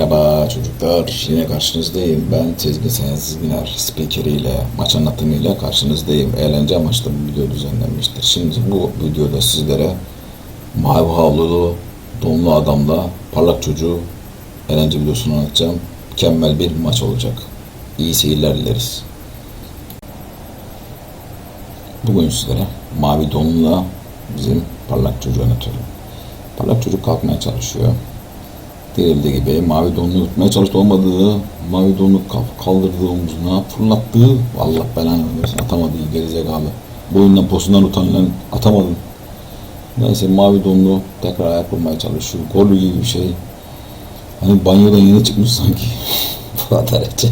Merhaba çocuklar, yine karşınızdayım. Ben Sezgin Sezginer spikeriyle, maç anlatımıyla karşınızdayım. Eğlence amaçlı bir video düzenlenmiştir. Şimdi bu videoda sizlere mavi havlulu, donlu adamla parlak çocuğu eğlence videosunu anlatacağım. Mükemmel bir maç olacak. İyi seyirler dileriz. Bugün sizlere mavi donla bizim parlak çocuğu anlatıyorum. Parlak çocuk kalkmaya çalışıyor. Dirildiği gibi mavi donunu tutmaya çalıştı olmadığı, mavi donunu kal- kaldırdığı omzuna fırlattığı, Allah belanı versin atamadı gerizekalı. Boyundan posundan utanılan atamadın. Neyse mavi donlu tekrar ayak vurmaya çalışıyor. Golü gibi bir şey. Hani banyodan yeni çıkmış sanki. Bu kadar ece.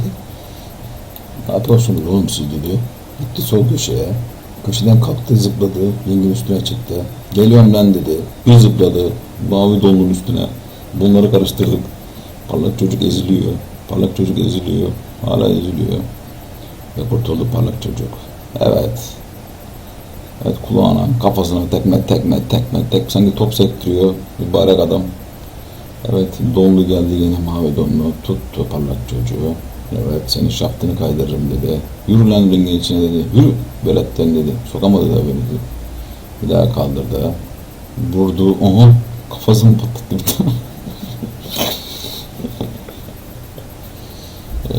Ne yapıyorsunuz oğlum siz diyor. Gitti sol köşeye. Köşeden kalktı zıpladı. Yengin üstüne çıktı. Geliyorum ben dedi. Bir zıpladı. Mavi donun üstüne. Bunları karıştırdık. Parlak çocuk eziliyor. Parlak çocuk eziliyor. Hala eziliyor. Ve kurtuldu parlak çocuk. Evet. Evet kulağına, kafasına tekme tekme tekme tek sanki top sektiriyor mübarek adam. Evet donlu geldi yine mavi donlu tuttu parlak çocuğu. Evet senin şaftını kaydırırım dedi. Yürü lan ringin içine dedi. Yürü veletten dedi. Sokamadı da beni dedi. Bir daha kaldırdı. Vurdu. Aha kafasını patlattı bir tane.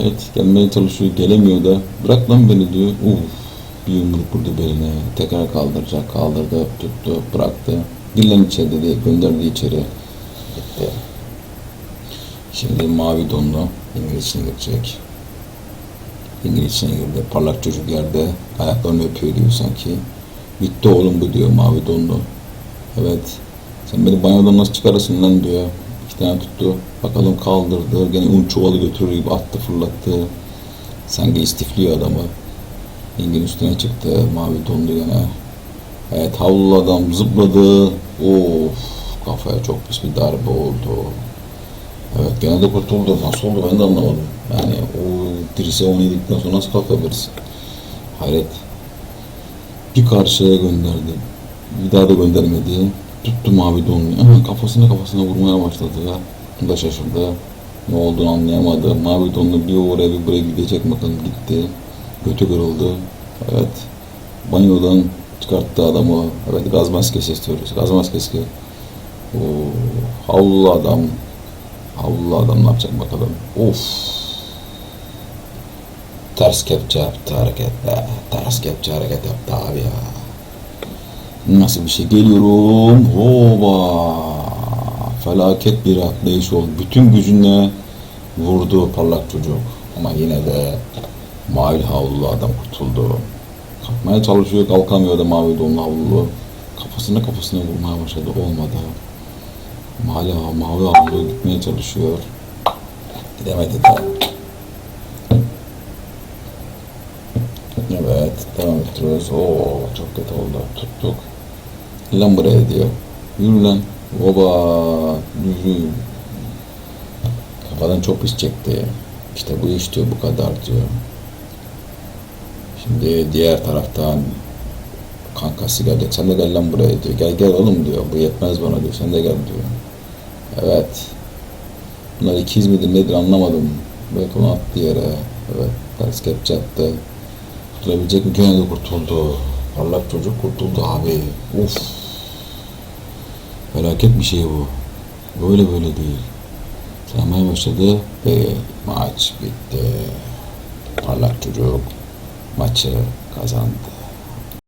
Evet gelmeye çalışıyor gelemiyor da bırak lan beni diyor. Uf bir yumruk vurdu beline. Tekrar kaldıracak kaldırdı tuttu bıraktı. Gir içeri dedi gönderdi içeri. Gitti. Şimdi mavi donlu İngiliz içine girecek. İngiliz içine girdi. Parlak çocuk yerde ayaklarını öpüyor gibi sanki. Bitti oğlum bu diyor mavi donlu. Evet. Sen beni banyodan nasıl çıkarırsın lan diyor. Tane tuttu. Bakalım kaldırdı. Gene un çuvalı götürür gibi attı fırlattı. Sanki istifliyor adamı. İngin üstüne çıktı. Mavi dondu gene. Evet havlu adam zıpladı. Of kafaya çok pis bir darbe oldu. Evet gene de kurtuldu. Nasıl oldu ben de anlamadım. Yani o dirseği onu yedikten sonra nasıl kalkabilirsin? Hayret. Bir karşıya gönderdi. Bir daha da göndermedi. Tuttu mavi donluyu. Hemen kafasına kafasına vurmaya başladı. O da şaşırdı. Ne olduğunu anlayamadı. Mavi donlu bir oraya bir buraya gidecek bakalım gitti. Götü kırıldı. Evet. Banyodan çıkarttı adamı. Evet gaz maskesi istiyoruz. Gaz maskesi. Oo, havlu adam. Havlu adam ne yapacak bakalım. Of. Ters kepçe yaptı hareket be. Ters kepçe hareket yaptı abi ya. Nasıl bir şey geliyorum. Hoba. Felaket bir atlayış oldu. Bütün gücünle vurdu parlak çocuk. Ama yine de mavi havlulu adam kurtuldu. Kalkmaya çalışıyor kalkamıyor da mavi donlu havlulu. Kafasına kafasına vurmaya başladı olmadı. Mavi, mavi havlulu gitmeye çalışıyor. Gidemedi de. Evet, devam ettiriyoruz. Oo, çok kötü oldu. Tuttuk. Lan buraya diyor. Yürü lan. Oba. Yürü. Kafadan çok pis çekti. İşte bu iş diyor bu kadar diyor. Şimdi diğer taraftan kankası gelecek. Sen de gel lan buraya diyor. Gel gel oğlum diyor. Bu yetmez bana diyor. Sen de gel diyor. Evet. Bunlar ikiz midir nedir anlamadım. Belki onu attı yere. Evet. Ters kepçe attı. Kurtulabilecek mi? Gene kurtuldu. Parlak çocuk kurtuldu abi. Uf. Felaket bir şey bu. Böyle böyle değil. Saymaya başladı ve maç bitti. Parlak çocuk maçı kazandı.